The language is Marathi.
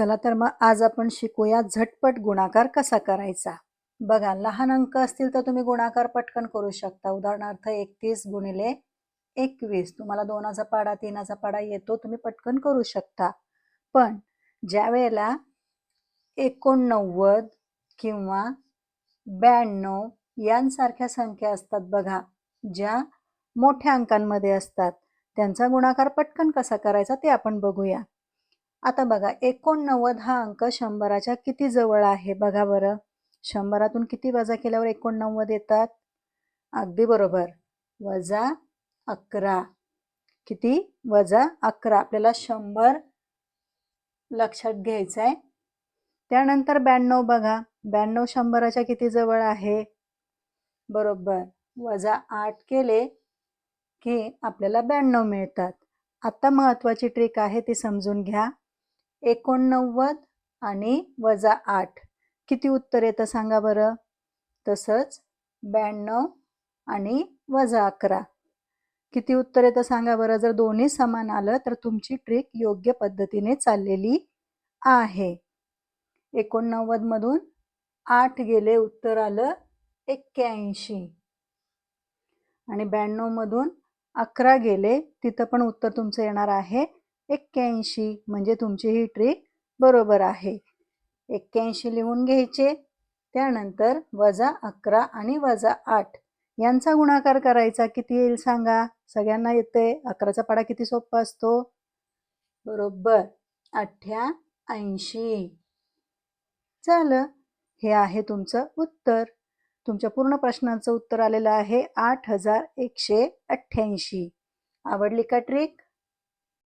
चला तर मग आज आपण शिकूया झटपट गुणाकार कसा करायचा. बघा लहान अंक असतील तर तुम्ही गुणाकार पटकन करू शकता. उदाहरणार्थ एकतीस गुणिले एकवीस. तुम्हाला दोनाचा पाडा तीनाचा पाडा येतो तुम्ही पटकन करू शकता. पण ज्या वेळेला एकोणनव्वद किंवा ब्याण्णव यांसारख्या संख्या असतात बघा ज्या मोठ्या अंकांमध्ये असतात त्यांचा गुणाकार पटकन कसा करायचा ते आपण बघूया. आता बघा एकोणनव्वद हा अंक शंभराच्या किती जवळ आहे? बघा बरं. शंभरातून किती वजा केल्यावर एकोणनव्वद येतात? अगदी बरोबर. वजा अकरा. किती? वजा अकरा. आपल्याला शंभर लक्षात घ्यायचं आहे त्यानंतर ब्याण्णव बघा. ब्याण्णव शंभराच्या किती जवळ आहे? बरोबर. वजा आठ केले की आपल्याला ब्याण्णव मिळतात. आता महत्त्वाची ट्रिक आहे ती समजून घ्या. एकोणनव्वद आणि वजा आठ. किती उत्तर येतं सांगा बरं? तसंच ब्याण्णव आणि वजा अकरा. किती उत्तर येतं सांगा बरं? जर दोन्ही समान आलं तर तुमची ट्रिक योग्य पद्धतीने चाललेली आहे. एकोणनव्वदमधून आठ गेले उत्तर आलं एक्क्याऐंशी. आणि ब्याण्णवमधून अकरा गेले तिथं पण उत्तर तुमचं येणार आहे एक्क्याऐंशी म्हणजे तुमची ही ट्रिक बरोबर आहे. एक्क्याऐंशी लिहून घ्यायचे त्यानंतर वजा अकरा आणि वजा आठ यांचा गुणाकार करायचा किती येईल सांगा? सगळ्यांना येते अकराचा पाडा किती सोपा असतो? बरोबर. अठ्ठ्या ऐंशी. झालं. हे आहे तुमचं उत्तर. तुमच्या पूर्ण प्रश्नांचं उत्तर आलेलं आहे आठ हजार एकशे अठ्ठ्याऐंशी. आवडली का ट्रिक